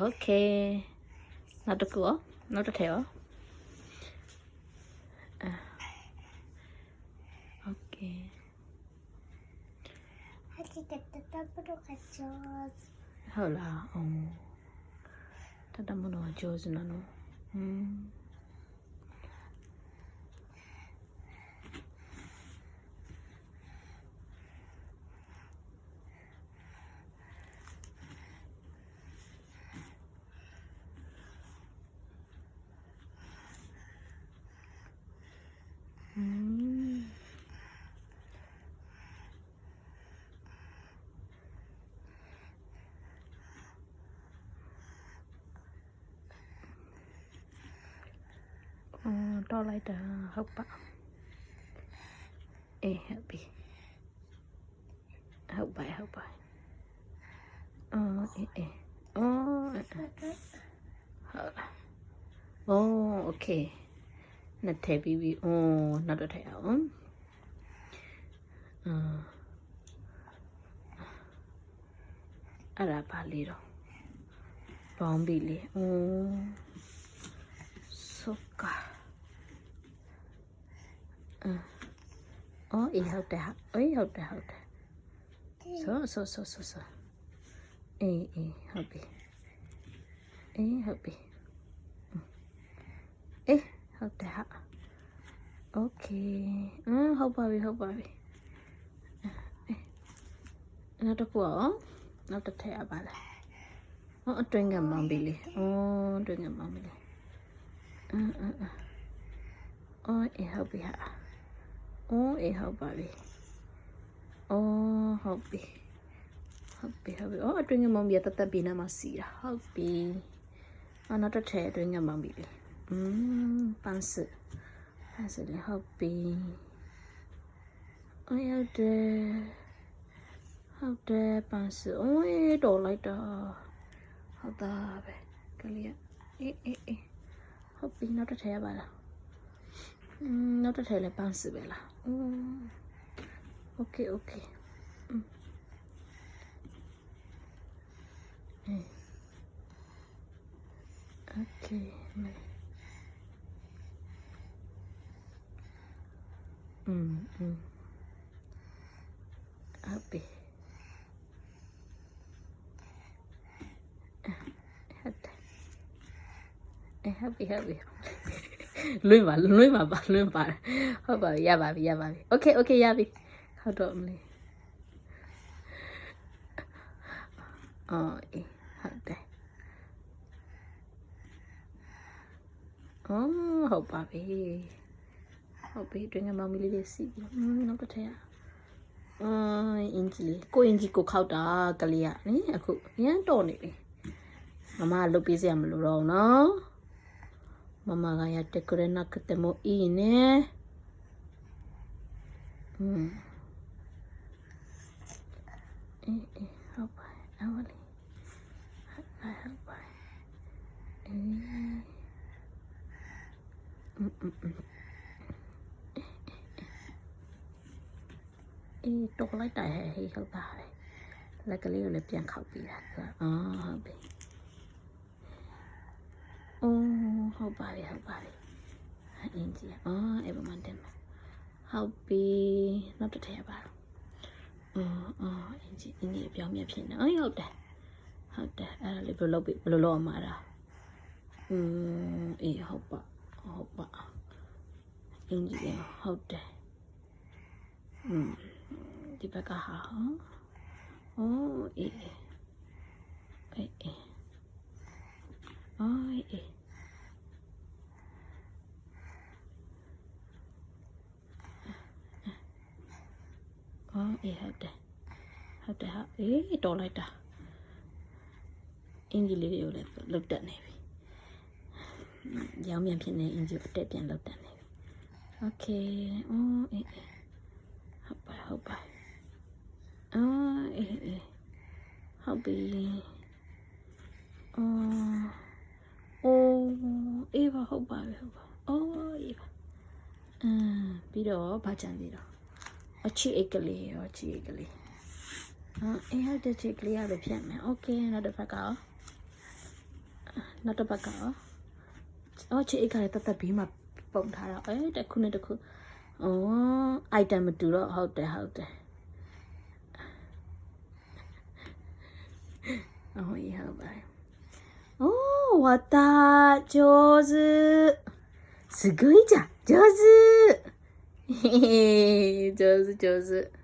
Okay. Not the claw, not the tail. Okay. 다시 따다보러 가죠. 헐라, 어. 따다보러 가죠, တော့လိုက်တာဟုတ်ပါအေးဟုတ်ပြီဟုတ်ပါဟုတ်ပါအော်အေးအေးအော်ဟုတ်လားအော်โอเคနှစ်ထည့်ပြီးပြီအော်နောက်တော့ထည့်အောင်အာအဲ့ဒါပါလေတော့ဘောင်းပြီလေအော် そっ အော်အေးဟုတ်တယ်ဟာအေးဟုတ်တယ်ဟုတ်တယ်ဆိုဆိုဆိုဆိုဆိုအေးအေးဟုတ်ပြီအေးဟုတ်ပြီအေးဟုတ်တယ်ဟာโอเคอืมဟုတ်ပါပြီဟုတ်ပါပြီနောက်တစ်ခုရောနောက်တစ်ထည့်ရပါလားဟောအတွင်းကမောင်းပြီလေအော်အတွင်းကမောင်းပြီလေအင်းအင်းအော်အေးဟုတ်ပြီဟာ ။အော်အေးဟုတ်ပါပြီ။အော်ဟုတ်ပြီ။ဟုတ်ပြီဟုတ်ပြီ။အော်အတွင်းကမောင်ပြတတ်တတ်ပြီးနားမှာစီတာ။ဟုတ်ပြီ။အော်နောက်တစ်ထည့်အတွင်းကမောင်ပြီ။อืมပန်းစ။ပန်းစလည်းဟုတ်ပြီ။အော်ရောက်တယ်။ဟုတ်တယ်ပန်းစ။အိုးတော်လိုက်တာ။ဟုတ်တာပဲ။ကလေးအေးအေးအေးဟုတ်ပြီနောက်တစ်ထည့်ရပါလား။ နောက်တစ်ထည့်လဲပန်းစပဲလားอืมโอเคโอเคอืมအေးโอเคမဲอืมอืมဟုတ်ပြီဟုတ်တယ် အဲဟုတ်ပြီဟုတ်ပြီ လွင့်ပါလွင့်ပါပါလွင့်ပါဟုတ်ပါပြီရပါပြီရပါပြီโอเคโอเคရပြီဟုတ်တော့မလေးအော်အေးဟုတ်တယ်အော်ဟုတ်ပါပြီဟုတ်ပြီတွင်ကမမီလေးလေးစီပြီอืมနောက်တစ်ထည့်ရအာအင်ဂျီလေးကိုအင်ဂျီကိုခောက်တာကလေးอ่ะနိအခုရမ်းတော့နေပြီမမလုတ်ပေးစရာမလိုတော့ဘူးနော် ママがやってくれなくてもいいね。うん。เอ้ตกไรแต่เฮ้ยเขาตายแล้วก็เรียกเลยเพียงเขาปีละอ๋อเบ ဟုတ်ပါပြီဟုတ်ပါပြီအင်းကြီးအော်အဲ့ပေါ်မှာတင်မယ်ဟုတ်ပြီနောက်တစ်ထည့်ရပါတော့အော်အော်အင်းကြီးအင်းကြီးအပြောင်းမြဖြစ်နေအော်ဟုတ်တယ်ဟုတ်တယ်အဲ့ဒါလေးဘယ်လိုလုပ်ပြီဘယ်လိုလုပ်အောင်မှာတာอืมအေးဟုတ်ပါဟုတ်ပါအင်းကြီးဟုတ်တယ်อืมဒီဘက်ကဟာဟောအိုးအေးအေး Oh, eh, ဟုတ်တယ်ဟုတ်တယ်ဟာအေးတော်လိုက်တာအင်ဂျီလေးတွေကိုလည်းလုတ်တက်နေပြီရောင်းမြန်ဖြစ်နေအင်ဂျီကိုအတက်ပြန်လုတ်တက်နေပြီโอเคအော်အေးအေးဟုတ်ပါဟုတ်ပါအော်အေးအေးဟုတ်ပြီအော် အိုးအေးပါဟုတ်ပါပြီဟုတ်ပါအော်အေးပါအမ်ပြီးတော့ဗာကြံပြီးတော့ အချီအိတ်ကလေးရောအချီအိတ်ကလေးဟာအေးဟုတ်တဲ့ချီကလေးရလို့ဖြတ်မယ်โอเคနောက်တစ်ဖက်ကရော နောက်တစ်ပတ်ကရောအော်ချစ်အိတ်ကလည်းတတ်တတ်ဘေးမှာပုံထားတော့အဲတစ်ခုနဲ့တစ်ခုအော် item မတူတော့ဟုတ်တယ်ဟုတ်တယ်အော်ရဟုတ်ပါတယ်おー、わた、上手。すごいじゃん。上手。 へへへ上手、上手。